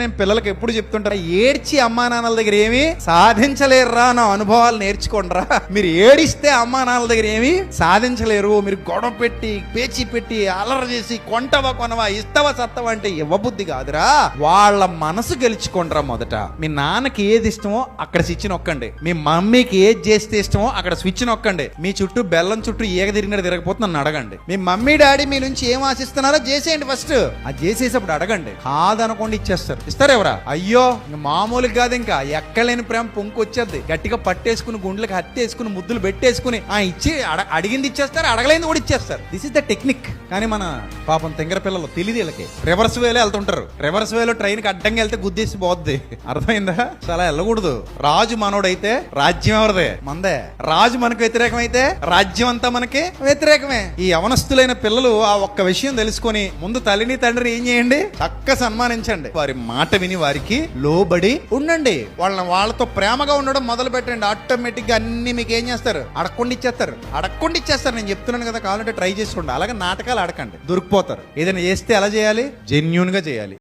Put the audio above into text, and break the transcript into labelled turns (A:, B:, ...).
A: నేను పిల్లలకి ఎప్పుడు చెప్తుంటా ఏడ్చి అమ్మా నాన్నల దగ్గర ఏమి సాధించలేరురా నా అనుభవాలు నేర్చుకోండిరా. మీరు ఏడిస్తే అమ్మా నాన్నల దగ్గర ఏమి సాధించలేరు. మీరు గొడవ పెట్టి పేచి పెట్టి అలర చేసి కొంటవా కొనవా ఇస్తవా సత్తవా అంటే ఇవ్వబుద్ధి కాదురా. వాళ్ళ మనసు గెలుచుకోండిరా మొదట. మీ నాన్నకి ఏది ఇష్టమో అక్కడ స్విచ్ నొక్కండి. మీ మమ్మీకి ఏది చేస్తే ఇష్టమో అక్కడ స్విచ్ నొక్కండి. మీ చుట్టూ బెల్లం చుట్టూ ఈగ తిరిగినట్టు తిరగపోతే నన్ను అడగండి. మీ మమ్మీ డాడీ మీ నుంచి ఏం ఆశిస్తున్నారో చేసేయండి ఫస్ట్. అది చేసేటప్పుడు అడగండి. కాదనకుండా ఇచ్చేస్తారు. ఇస్తారు ఎవరా అయ్యో మామూలుగా కాదు ఇంకా. ఎక్కలేని ప్రేమ పొంకొచ్చేది గట్టిగా పట్టేసుకుని గుండెలకు హత్తేసుకుని ముద్దులు పెట్టేసుకుని ఆ ఇచ్చి అడిగింది ఇచ్చేస్తారు అడగలేని కూడా ఇచ్చేస్తారు. దిస్ ఇస్ ద టెక్నిక్ కానీ మన పాపం తెంగర పిల్లలు తెలియదు వీళ్ళకి. రివర్స్ వేలో వెళ్తుంటారు. రివర్స్ వేలో ట్రైన్కి అడ్డంగా వెళ్తే గుద్దేసి పోద్ది. అర్థమైందా? చాలా వెళ్ళకూడదు. రాజు మనోడైతే రాజ్యం ఎవరిదే? మందే. రాజు మనకు వ్యతిరేకమైతే రాజ్యం అంతా మనకి వ్యతిరేకమే. ఈ యవనస్తులైన పిల్లలు ఆ ఒక్క విషయం తెలుసుకొని ముందు తల్లిని తండ్రిని ఏం చేయండి? చక్క సన్మానించండి. వారి మాట విని వారికి లోబడి ఉండండి. వాళ్ళని వాళ్ళతో ప్రేమగా ఉండడం మొదలు పెట్టండి ఆటోమేటిక్గా అన్ని మీకు ఏం చేస్తారు? అడగకుండా ఇచ్చేస్తారు. అడగకుండా ఇచ్చేస్తారు. నేను చెప్తున్నాను కదా కావాలంటే ట్రై చేసుకోండి. అలాగే నాటకాలు అడకండి దొరికిపోతారు. ఏదైనా చేస్తే ఎలా చేయాలి? జెన్యున్గా చేయాలి.